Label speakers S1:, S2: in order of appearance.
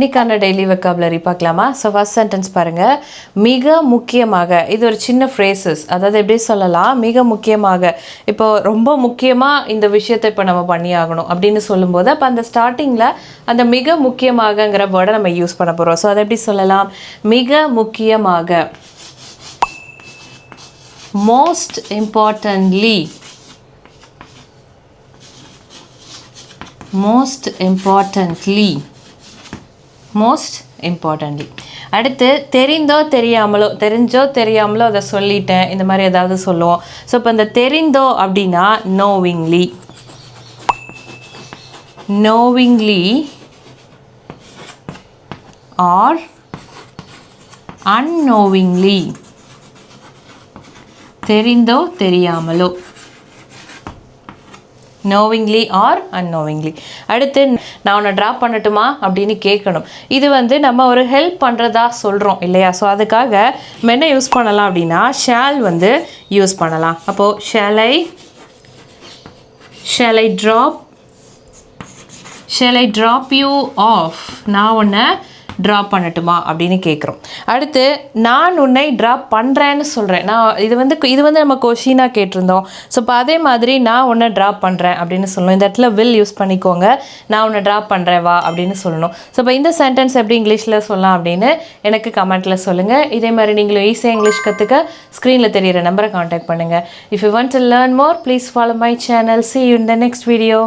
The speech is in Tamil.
S1: இன்னைக்கான டெய்லி வெக்காபுலரி பார்க்கலாமா? ஸோ ஃபஸ்ட் சென்டென்ஸ் பாருங்கள் மிக முக்கியமாக இது ஒரு சின்ன ஃப்ரேசஸ் அதாவது எப்படி சொல்லலாம்? மிக முக்கியமாக. இப்போ ரொம்ப முக்கியமாக இந்த விஷயத்தை இப்போ நம்ம பண்ணி ஆகணும் அப்படின்னு சொல்லும்போது அப்போ அந்த ஸ்டார்டிங்கில் அந்த மிக முக்கியமாகங்கிற வேர்டை நம்ம யூஸ் பண்ண போகிறோம் ஸோ அதை எப்படி சொல்லலாம்? மிக முக்கியமாக. Most importantly most importantly most importantly அடுத்து தெரிந்தோ தெரியாமலோ தெரிஞ்சோ தெரியாமலோ அதை சொல்லிட்டேன். இந்த மாதிரி ஏதாவது சொல்லுவோம். ஸோ இப்போ இந்த தெரிந்தோ அப்படின்னா நோவிங்லி நோவிங்லி ஆர் unknowingly. தெரிந்தோ தெரியாமலோ. நோவிங்லி ஆர் அன்னோவிங்லி அடுத்து நான் உன்னை ட்ராப் பண்ணட்டுமா அப்படின்னு கேட்கணும். இது வந்து நம்ம ஒரு ஹெல்ப் பண்ணுறதா சொல்கிறோம் இல்லையா? ஸோ அதுக்காக நம்ம என்ன யூஸ் பண்ணலாம் அப்படின்னா ஷேல் வந்து யூஸ் பண்ணலாம். அப்போது shall I shall I drop shall I drop you off நான் உன்னை ட்ராப் பண்ணட்டுமா அப்படின்னு கேட்குறோம் அடுத்து நான் உன்னை ட்ராப் பண்ணுறேன்னு சொல்கிறேன் நான் இது வந்து இது வந்து நம்ம கொஷினாக கேட்டிருந்தோம். ஸோ இப்போ அதே மாதிரி நான் உன்னை ட்ராப் பண்ணுறேன் அப்படின்னு சொல்லணும். இந்த இடத்துல வில் யூஸ் பண்ணிக்கோங்க. நான் உன்னை ட்ராப் பண்ணுறேன் வா அப்படின்னு சொல்லணும். ஸோ இப்போ இந்த சென்டென்ஸ் எப்படி இங்கிலீஷில் சொல்லலாம் அப்படின்னு எனக்கு கமெண்ட்டில் சொல்லுங்கள் இதே மாதிரி நீங்களும் ஈஸியாக இங்கிலீஷ் கற்றுக்க ஸ்க்ரீனில் தெரியிற நம்பரை காண்டாக்ட் பண்ணுங்கள் if you want to learn more please follow my channel see you in next video